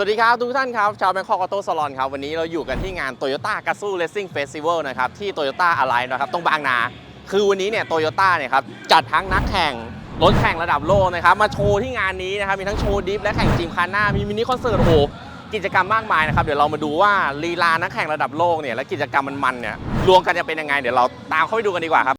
สวัสดีครับ ทุกท่านครับ ชาวแบงคอกออโต้สลอนครับ วันนี้เราอยู่กันที่งาน Toyota g a z o Racing Festival นะครับ ที่ Toyota Align นะครับ ตรงบางนา คือวันนี้เนี่ยโตโยต้าเนี่ยครับ จัดทั้งนักแข่ง รถแข่งระดับโลกนะครับ มาโชว์ที่งานนี้นะครับ มีทั้งโชว์ดิฟและแข่งจีมคาน่า มีมินิคอนเสิร์ตโอ้โหกิจกรรมมากมายนะครับ เดี๋ยวเรามาดูว่าลีลานักแข่งระดับโลกเนี่ยและกิจกรรมมันๆเนี่ยรวมกันจะเป็นยังไง เดี๋ยวเราตามเข้าไปดูกันดีกว่าครับ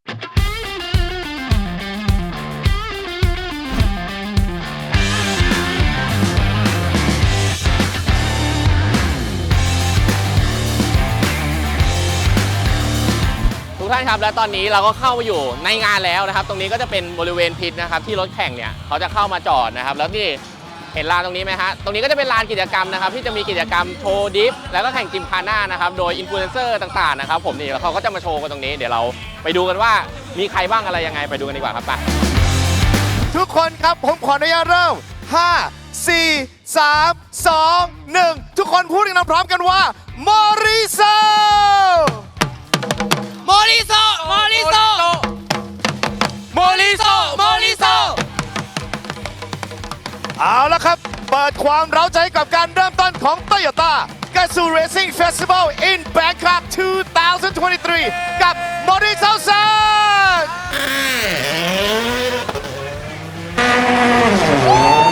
กท่านครับและตอนนี้เราก็เข้ามาอยู่ในงานแล้วนะครับ ตรงนี้ก็จะเป็นบริเวณพิษนะครับ ที่รถแข่งเนี่ยเขาจะเข้ามาจอดนะครับ แล้วที่เห็นลานตรงนี้ไหมฮะตรงนี้ก็จะเป็นลานกิจกรรมนะครับ ที่จะมีกิจกรรมโชว์ดิฟแล้วก็แข่งจิมคาน่านะครับโดยอินฟลูเอนเซอร์ต่างๆนะครับผมนี่แล้วเขาก็จะมาโชว์กันตรงนี้เดี๋ยวเราไปดูกันว่ามีใครบ้างอะไรยังไงไปดูกันดีกว่าครับไปทุกคนครับผมขออนุญาตเริ่ม 5 4 3 2 1 ทุกคนพูดกันพร้อมกันว่า มอริโซ ริโซโมริโซโเอาละครับ เปิดความเร้าใจกับการเริ่มต้นของโตโยต้าก a z o o Racing Festival in Bangkok 2023 กับโมริโซซน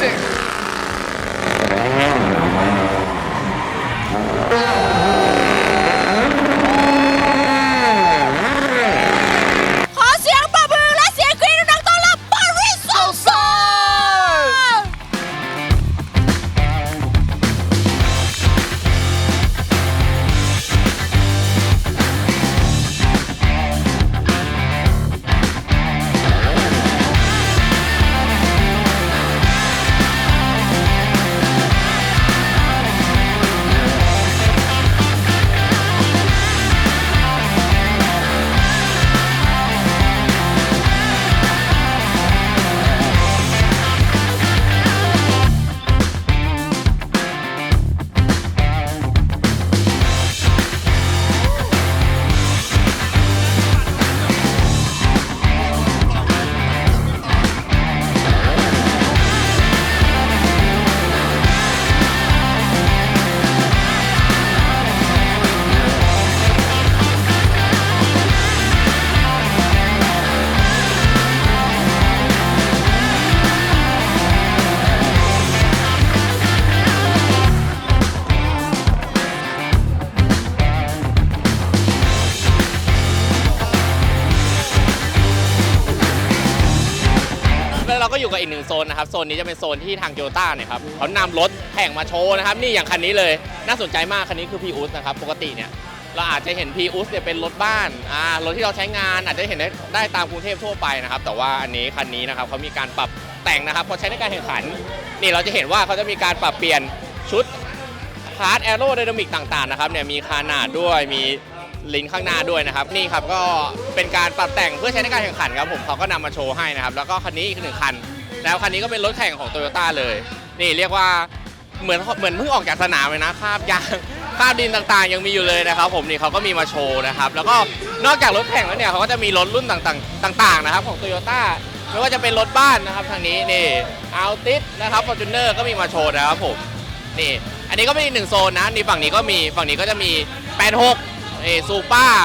sick. อีกหนึ่งโซนนะครับโซนนี้จะเป็นโซนที่ทางโ o ต้าเนี่ยครับเขานำรถแข่งมาโชว์นะครับนี่อย่างคันนี้เลยน่าสนใจมากคันนี้คือพีอุสนะครับปกติเนี่ยเราอาจจะเห็นพีอุสเนี่ยเป็นรถบ้านอ่ารถที่เราใช้งานอาจจะเห็นได้ได้ตามกรุงเทพทั่วไปนะครับแต่ว่าอันนี้คันนี้นะครับเขามีการปรับแต่งนะครับพอใช้ในการแข่งขันนี่เราจะเห็นว่าเขาจะมีการปรับเปลี่ยนชุดพาร์ทแอโรไดนามิกต่างๆนะครับเนี่ยมีคานาดด้วยมีลิ้นข้างหน้าด้วยนะครับนี่ครับก็เป็นการปรับแต่งเพื่อใช้ในการแข่งขันครับผมเขาก็นำมาโชว์ให้นะครับแล้วก็คันนี้อีกหนึ่งคัน แล้วคันนี้ก็เป็นรถแข่งของโตโยต้าเลย นี่เรียกว่าเหมือนเหมือนเพิ่งออกจากสนามเลยนะคราบยางคราบดินต่างๆ ยังมีอยู่เลยนะครับ ผมนี่เขาก็มีมาโชว์นะครับ แล้วก็นอกจากรถแข่งแล้วเนี่ยเขาก็จะมีรถรุ่นต่างๆต่าง ๆ นะครับ ของโตโยต้าไม่ว่าจะเป็นรถบ้านนะครับทางนี้นี่อัลติสนะครับฟอร์จูเนอร์ก็มีมาโชว์นะครับผมนี่อันนี้ก็เป็นอีกหนึ่งโซนนะนี่ฝั่งนี้ก็มีฝั่งนี้ก็จะมี 86เอซูเปอร์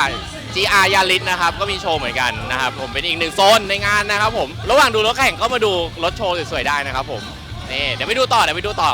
GR ยาริสนะครับ ก็มีโชว์เหมือนกันนะครับ ผมเป็นอีกหนึ่งโซนในงานนะครับผม ระหว่างดูรถแข่งก็มาดูรถโชว์สวยๆได้นะครับผม นี่เดี๋ยวไปดูต่อเดี๋ยวไปดูต่อ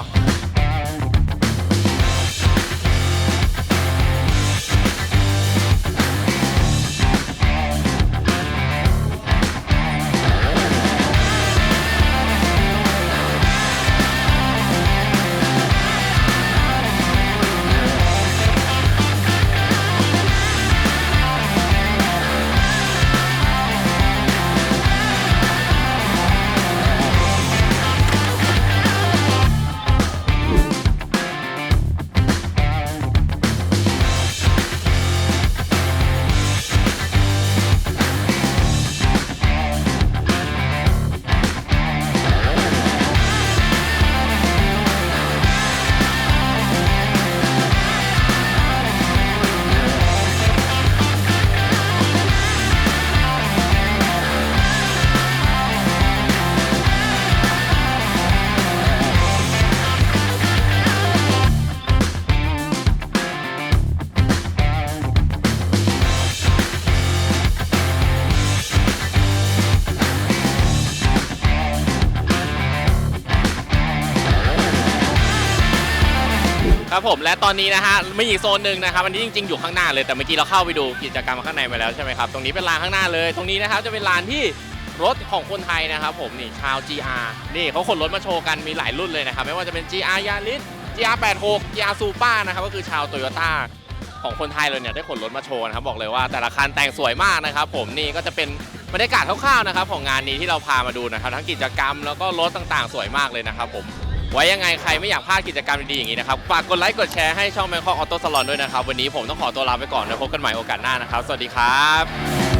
ครับผมและตอนนี้นะฮะมีอีกโซนหนึ่งนะครับอันนี้จริงๆอยู่ข้างหน้าเลยแต่เมื่อกี้เราเข้าไปดูกิจกรรมข้างในมาแล้วใช่ไหมครับตรงนี้เป็นลานข้างหน้าเลย ตรงนี้นะครับจะเป็นลานที่รถของคนไทยนะครับผมนี่ชาว GR นี่เขาขนรถมาโชว์กันมีหลายรุ่นเลยนะครับไม่ว่าจะเป็น GR Yaris GR 86 GR Supra นะครับก็คือชาวโตโยต้าของคนไทยเลยเนี่ยได้ขนรถมาโชว์นะครับบอกเลยว่าแต่ละคันแต่งสวยมากนะครับผมนี่ก็จะเป็นบรรยากาศคร่าวๆนะครับของงานนี้ที่เราพามาดูนะครับทั้งกิจกรรมแล้วก็รถต่างๆ สวยมากเลยนะครับผม ไว้ยังไงใครไม่อยากพลาดกิจกรรมดีๆอย่างนี้นะครับ ฝากกดไลค์กดแชร์ให้ช่องแมคคอออโต้สลอนด้วยนะครับ วันนี้ผมต้องขอตัวลาไปก่อนแล้วพบกันใหม่โอกาสหน้านะครับ สวัสดีครับ